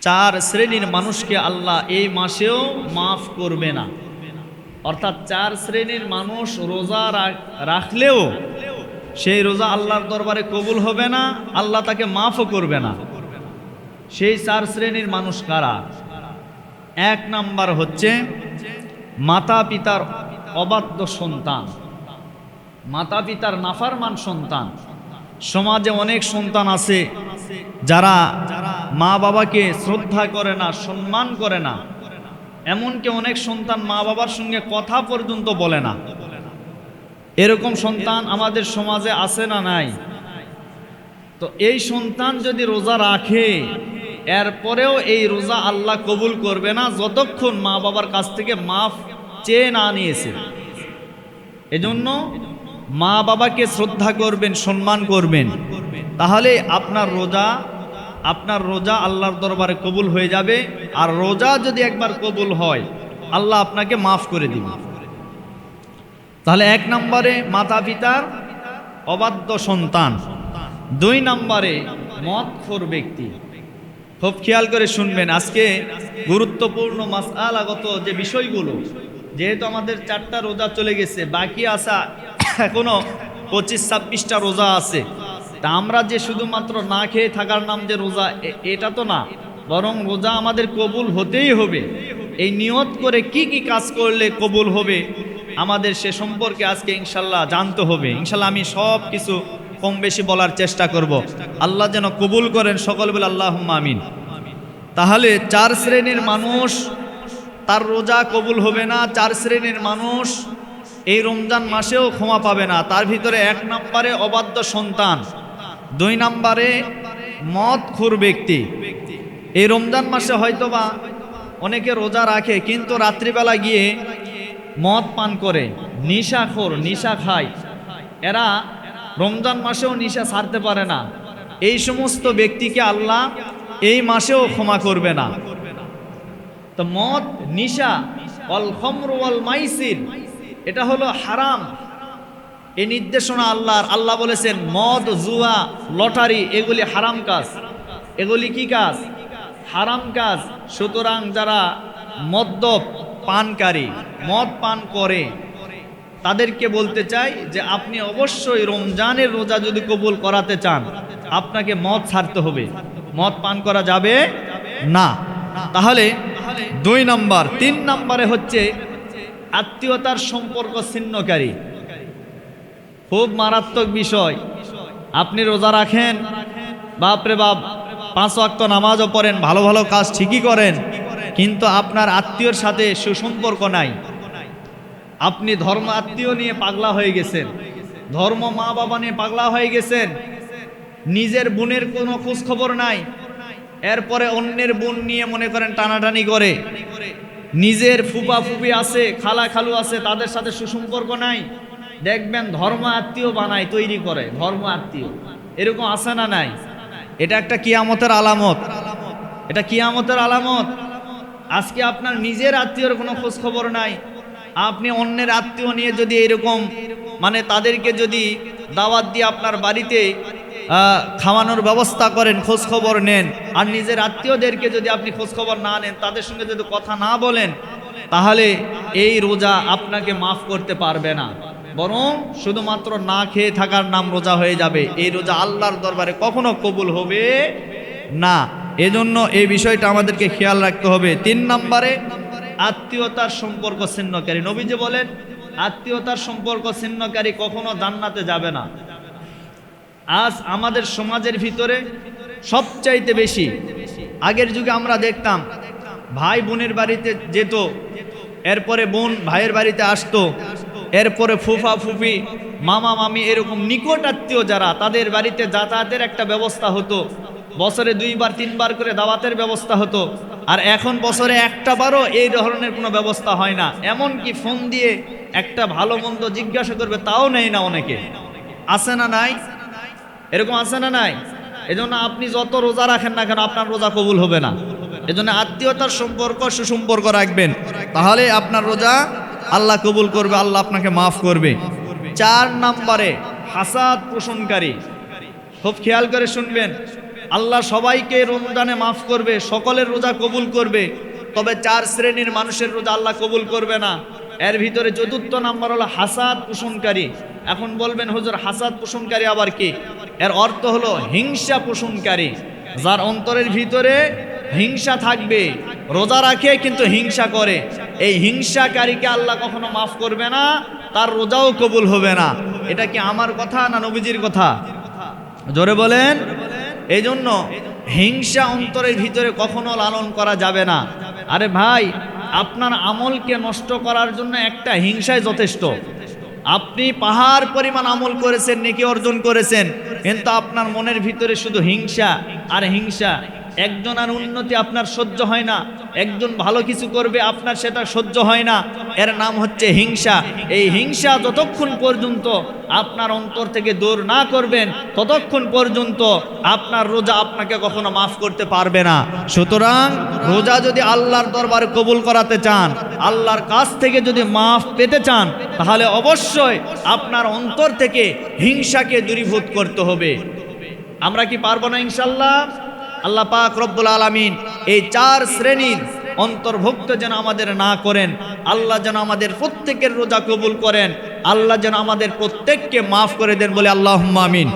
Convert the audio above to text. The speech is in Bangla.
চার শ্রেণির মানুষকে আল্লাহ এই মাসেও মাফ করবে না। অর্থাৎ চার শ্রেণির মানুষ রোজা রাখ- রাখলেও সেই রোজা আল্লাহর দরবারে কবুল হবে না, আল্লাহ তাকে মাফও করবে না। সেই চার শ্রেণির মানুষ কারা? এক নাম্বার হচ্ছে মাতা পিতার অবাধ্য সন্তান। মাতা পিতার নাফারমান সন্তান। সমাজে অনেক সন্তান আছে যারা মা বাবাকে শ্রদ্ধা করে না, সম্মান করে না। এমনকি অনেক সন্তান মা বাবার সঙ্গে কথা পর্যন্ত বলে না। এরকম সন্তান আমাদের সমাজে আছে না নাই? তো এই সন্তান যদি রোজা রাখে, এরপরেও এই রোজা আল্লাহ কবুল করবে না, যতক্ষণ মা বাবার কাছ থেকে মাফ চেয়ে না নিয়েছে। এজন্য মা বাবাকে শ্রদ্ধা করবেন, সম্মান করবেন। তাহলে আপনার রোজা আপনার রোজা আল্লাহর দরবারে কবুল হয়ে যাবে। আর রোজা যদি একবার কবুল হয়, আল্লাহ আপনাকে মাফ করে দিবে। তাহলে এক নম্বরে মাতা পিতার অবাধ্য সন্তান। দুই নম্বরে মদখোর ব্যক্তি। খুব খেয়াল করে শুনবেন, আজকে গুরুত্বপূর্ণ মাসআলাগত যে বিষয়গুলো, যেহেতু আমাদের চারটা রোজা চলে গেছে, বাকি আসা এখনও পঁচিশ ছাব্বিশটা রোজা আছে। তা আমরা যে শুধুমাত্র না খেয়ে থাকার নাম যে রোজা এটা তো না। বরং রোজা আমাদের কবুল হতেই হবে। এই নিয়ত করে কি কি কাজ করলে কবুল হবে, আমাদের সে সম্পর্কে আজকে ইনশাল্লাহ জানতে হবে। ইনশাল্লাহ আমি সব কিছু কম বেশি বলার চেষ্টা করব। আল্লাহ যেন কবুল করেন সকল বলে আল্লাহ আমিন। তাহলে চার শ্রেণির মানুষ, তার রোজা কবুল হবে না, চার শ্রেণির মানুষ এই রমজান মাসেও ক্ষমা পাবে না। তার ভিতরে এক নম্বরে অবাধ্য সন্তান। দুই নম্বরে মদ খুর ব্যক্তি। এই রমজান মাসে হয়তোবা অনেকে রোজা রাখে, কিন্তু রাত্রিবেলা গিয়ে মদ পান করে নিশাখোর নিশা খায়। এরা রমজান মাসেও নিশা ছাড়তে পারে না। এই সমস্ত ব্যক্তিকে আল্লাহ এই মাসেও ক্ষমা করবে না। তো মদ, নিশা অল খমর, ওয়াল মাইসির, এটা হলো হারাম। এই নির্দেশনা আল্লাহর। আল্লাহ বলেছেন, মদ, জুয়া, লটারি, এগুলি হারাম কাজ। এগুলি কি কাজ? হারাম কাজ। সুতরাং যারা মদ্যপ পানকারী, মদ পান করে, তাদেরকে বলতে চাই যে আপনি অবশ্যই রমজানের রোজা যদি কবুল করাতে চান, আপনাকে মদ ছাড়তে হবে। মদ পান করা যাবে না। তাহলে দুই নম্বর, তিন নম্বরে হচ্ছে আত্মীয়তার সম্পর্ক ছিন্নকারী। খুব মারাত্মক বিষয়। আপনি রোজা রাখেন, বাপরে বাপ, পাঁচ ওয়াক্ত নামাজও পড়েন, ভালো ভালো কাজ ঠিকই করেন, কিন্তু আপনার আত্মীয়র সাথে সুসম্পর্ক নাই। আপনি ধর্ম আত্মীয় নিয়ে পাগলা হয়ে গেছেন। ধর্ম মা বাবা নিয়ে পাগলা হয়ে গেছেন। নিজের বোনের কোনো খোঁজ খবর নাই। এরপরে অন্যের বোন নিয়ে মনে করেন টানাটানি করে। নিজের ফুপা ফুপি আছে, খালা খালু আছে, তাদের সাথে সুসম্পর্ক নাই। দেখবেন ধর্ম আত্মীয় বানায়, তৈরি করে, ধর্ম আত্মীয়। এরকম আছে না নাই? এটা একটা কিয়ামতের আলামত। এটা কিয়ামতের আলামত। আজকে আপনার নিজের আত্মীয়র কোনো খোঁজ খবর নাই। আপনি অন্যের আত্মীয় নিয়ে যদি এরকম মানে তাদেরকে যদি দাওয়াত দিয়ে আপনার বাড়িতে খাওয়ানোর ব্যবস্থা করেন খোঁজ খবর নেন, আর নিজের আত্মীয়দেরকে যদি আপনি খোঁজ খবর না নেন, তাদের সঙ্গে যদি কথা না বলেন, তাহলে এই রোজা আপনাকে মাফ করতে পারবে না। বরং শুধুমাত্র না খেয়ে থাকার নাম রোজা হয়ে যাবে। এই রোজা আল্লাহর দরবারে কখনো কবুল হবে না। এজন্য এই বিষয়টা আমাদেরকে খেয়াল রাখতে হবে। তিন নম্বরে, আত্মীয়তার সম্পর্ক ছিন্নকারী। নবীজি বলেন, আত্মীয়তার সম্পর্ক ছিন্নকারী কখনো জান্নাতে যাবে না। আজ আমাদের সমাজের ভিতরে সবচাইতে বেশি, আগের যুগে আমরা দেখতাম, ভাই বোনের বাড়িতে যেত, এরপরে বোন ভাইয়ের বাড়িতে আসতো এরপরে ফুফা ফুফি, মামা মামি এরকম নিকট আত্মীয় যারা, তাদের বাড়িতে যাতায়াতের একটা ব্যবস্থা হতো। বছরে দুইবার, তিনবার করে দাওয়াতের ব্যবস্থা হতো। আর এখন বছরে একটা বারও এই ধরনের কোনো ব্যবস্থা হয় না। এমন কি ফোন দিয়ে একটা ভালো মন্দ জিজ্ঞাসা করবে, তাও নেই না অনেকে। আছে না নাই? এরকম আছে না নাই? এজন্য আপনি যত রোজা রাখেন না কেন, আপনার রোজা কবুল হবে না। এজন্য আত্মীয়তার সম্পর্ক, সুসম্পর্ক রাখবেন। তাহলে আপনার রোজা আল্লাহ কবুল করবে, আল্লাহ আপনাকে মাফ করবে। চার নম্বরে হাসাদ পোষণকারী। খুব খেয়াল করে শুনবেন, আল্লাহ সবাইকে রমজানে মাফ করবে, সকলের রোজা কবুল করবে, তবে চার শ্রেণির মানুষের রোজা আল্লাহ কবুল করবে না। এর ভিতরে চতুর্থ নাম্বার হলো হাসাদ পোষণকারী। এখন বলবেন, হুজুর, হাসাদ পোষণকারী আবার কি? এর অর্থ হলো হিংসা পোষণকারী, যার অন্তরের ভিতরে হিংসা থাকবে, রোজা রাখে কিন্তু হিংসা করে। এই হিংসাকারীকে আল্লাহ কখনো মাফ করবে না, তার রোজাও কবুল হবে না। এটা কি আমার কথা না নবীজির কথা? জোরে বলেন। এই জন্য হিংসা অন্তরের ভিতরে কখনো লালন করা যাবে না। আরে ভাই, আপনার আমলকে নষ্ট করার জন্য একটা হিংসাই যথেষ্ট। আপনি পাহাড় পরিমাণ আমল করেছেন, নেকি অর্জন করেছেন, কিন্তু আপনার মনের ভিতরে শুধু হিংসা আর হিংসা। একজন আর উন্নতি আপনার সহ্য হয় না। একজন ভালো কিছু করবে, আপনার সেটা সহ্য হয় না। এর নাম হচ্ছে হিংসা। এই হিংসা যতক্ষণ পর্যন্ত আপনার অন্তর থেকে দূর না করবেন, ততক্ষণ পর্যন্ত আপনার রোজা আপনাকে কখনো মাফ করতে পারবে না। সুতরাং রোজা যদি আল্লাহর দরবারে কবুল করাতে চান, আল্লাহর কাছ থেকে যদি মাফ পেতে চান, তাহলে অবশ্যই আপনার অন্তর থেকে হিংসাকে দূরীভূত করতে হবে। আমরা কি পারব না ইনশাল্লাহ আল্লাহ পাক রব্বুল আলমিন এই চার শ্রেণির অন্তর্ভুক্ত যেন আমাদের না করেন, আল্লাহ যেন আমাদের প্রত্যেকের রোজা কবুল করেন, আল্লাহ যেন আমাদের প্রত্যেককে মাফ করে দেন বলে আল্লাহ আমিন।